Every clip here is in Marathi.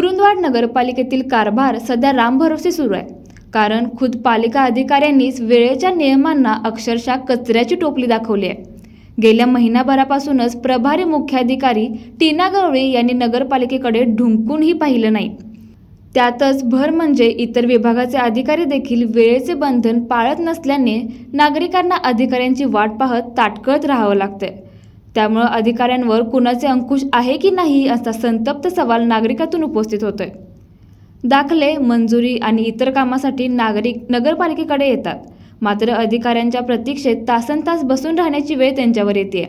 कुरुंदवाड नगरपालिकेतील कारभार सध्या रामभरोसे सुरू आहे. कारण खुद पालिका अधिकाऱ्यांनीच वेळेच्या नियमांना अक्षरशः कचऱ्याची टोपली दाखवली आहे. गेल्या महिनाभरापासूनच प्रभारी मुख्याधिकारी टीना गवळी यांनी नगरपालिकेकडे ढुंकूनही पाहिलं नाही. त्यातच भर म्हणजे इतर विभागाचे अधिकारी देखील वेळेचे बंधन पाळत नसल्याने नागरिकांना अधिकाऱ्यांची वाट पाहत ताटकळत राहावं लागतंय. त्यामुळं अधिकाऱ्यांवर कुणाचे अंकुश आहे की नाही असा संतप्त सवाल नागरिकातून उपस्थित होतोय. दाखले मंजुरी आणि इतर कामासाठी नागरिक नगरपालिकेकडे येतात. मात्र अधिकाऱ्यांच्या प्रतीक्षेत तासन तास बसून राहण्याची वेळ त्यांच्यावर येते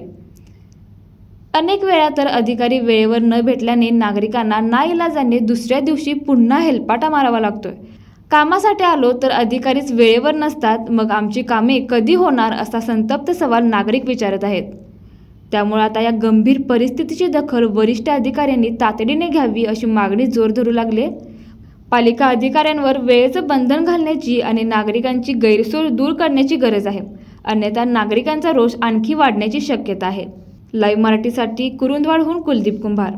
अनेक वेळा तर अधिकारी वेळेवर न भेटल्याने नागरिकांना नाईलाजाने दुसऱ्या दिवशी पुन्हा हेलपाटा मारावा लागतोय. कामासाठी आलो तर अधिकारीच वेळेवर नसतात मग आमची कामे कधी होणार असा संतप्त सवाल नागरिक विचारत आहेत. त्यामुळे आता या गंभीर परिस्थितीची दखल वरिष्ठ अधिकाऱ्यांनी तातडीने घ्यावी अशी मागणी जोर धरू लागले. पालिका अधिकाऱ्यांवर वेळेचं बंधन घालण्याची आणि नागरिकांची गैरसोय दूर करण्याची गरज आहे. अन्यथा नागरिकांचा रोष आणखी वाढण्याची शक्यता आहे. लाईव्ह मराठीसाठी कुरुंदवाडहून कुलदीप कुंभार.